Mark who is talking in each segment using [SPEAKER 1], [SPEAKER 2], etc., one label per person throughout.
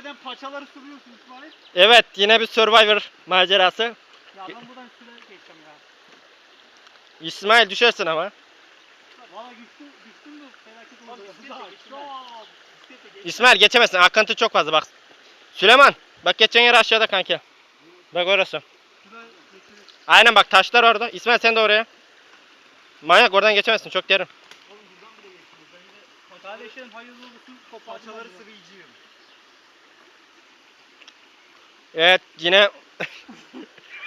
[SPEAKER 1] geçmeden paçaları sürüyorsun İsmail.
[SPEAKER 2] Evet yine bir Survivor macerası.
[SPEAKER 1] Ya ben buradan süre geçeceğim ya.
[SPEAKER 2] İsmail düşersin ama.
[SPEAKER 1] Valla güçlü, güçlü mü? Felaket oldu.
[SPEAKER 2] İsmail geçemezsin. Akıntı çok fazla bak. Süleyman bak geçen yer aşağıda kanki. Bak orası. Aynen bak taşlar orada. İsmail sen de oraya. Manyak oradan geçemezsin çok derin.
[SPEAKER 1] Oğlum buradan bile geçmiyoruz. Ben yine Kardeşlerim hayırlı olsun. Paçaları sıvayacağım.
[SPEAKER 2] Evet yine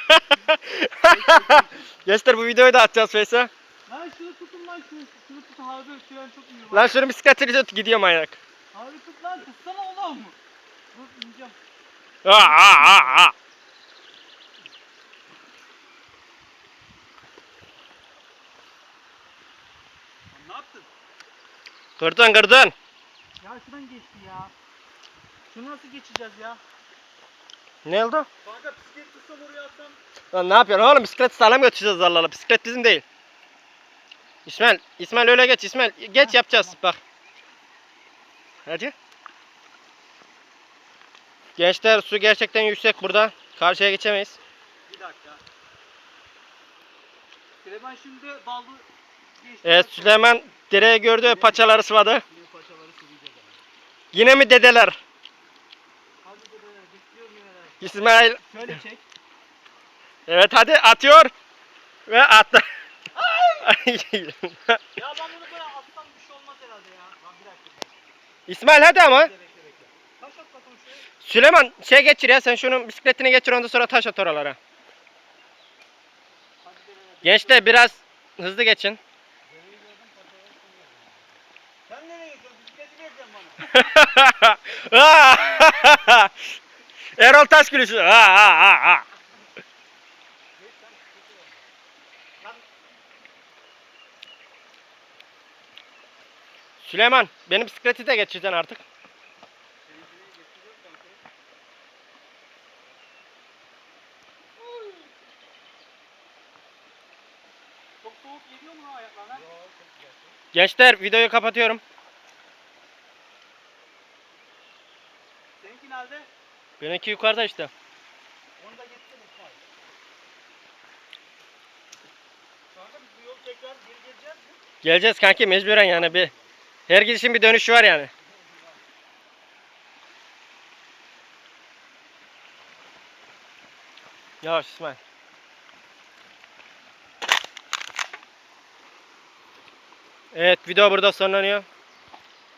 [SPEAKER 2] Gençler bu videoyu da atacağız Face'e.
[SPEAKER 1] Lan şunu tutun lan şunu. Şunu tutun harbi süren çok iyi.
[SPEAKER 2] Lan şunu bisikletini tut gidiyor manyak.
[SPEAKER 1] Harbi tut lan tutsana oğlum. Dur ineceğim.
[SPEAKER 2] Aa, aa, aa, aa.
[SPEAKER 1] Ne yaptın?
[SPEAKER 2] Kırdın kırdın.
[SPEAKER 1] Ya şuradan geçti ya. Şunu nasıl geçeceğiz ya?
[SPEAKER 2] Ne oldu?
[SPEAKER 1] Kanka bisiklet tutsam oraya atsam.
[SPEAKER 2] Lan ne yapıyorsun oğlum bisiklet sağlam götüreceğiz Allah Allah. Bisiklet bizim değil. İsmail, İsmail öyle geç İsmail. Geç
[SPEAKER 1] Ha,
[SPEAKER 2] yapacağız
[SPEAKER 1] tamam.
[SPEAKER 2] bak. Hadi. Gençler su gerçekten yüksek burada. Karşıya geçemeyiz.
[SPEAKER 1] Bir dakika. Süleyman şimdi ballı.
[SPEAKER 2] Evet Süleyman direği gördü ve paçaları sıvadı. Yine mi dedeler? İsmail.
[SPEAKER 1] Şöyle çek.
[SPEAKER 2] Evet hadi atıyor. Ve attı.
[SPEAKER 1] Ya ben bunu böyle atsam bir şey olmaz herhalde ya. Lan bir dakika.
[SPEAKER 2] İsmail hadi ama.
[SPEAKER 1] Bekle bekle bekle. Taş at bakalım şuraya.
[SPEAKER 2] Süleyman şey geçir ya sen şunun bisikletini geçir ondan sonra taş at oralara. Gençler biraz hızlı geçin.
[SPEAKER 1] Sen nereye gidiyorsun? Bisikleti vereceksin bana.
[SPEAKER 2] Erol Taş gülüşü. Ha, ha, ha, ha. Süleyman benim bisikleti de geçireceksin artık. Gençler videoyu kapatıyorum.
[SPEAKER 1] Seninki nerede?
[SPEAKER 2] Benimki yukarıda işte.
[SPEAKER 1] Onu da getirin İsmail. Kanka biz bu yol tekrar geri geleceğiz mi?
[SPEAKER 2] Geleceğiz kanki mecburen yani bir. Her gidişin bir dönüşü var yani. Yavaş İsmail. Evet video burada sonlanıyor.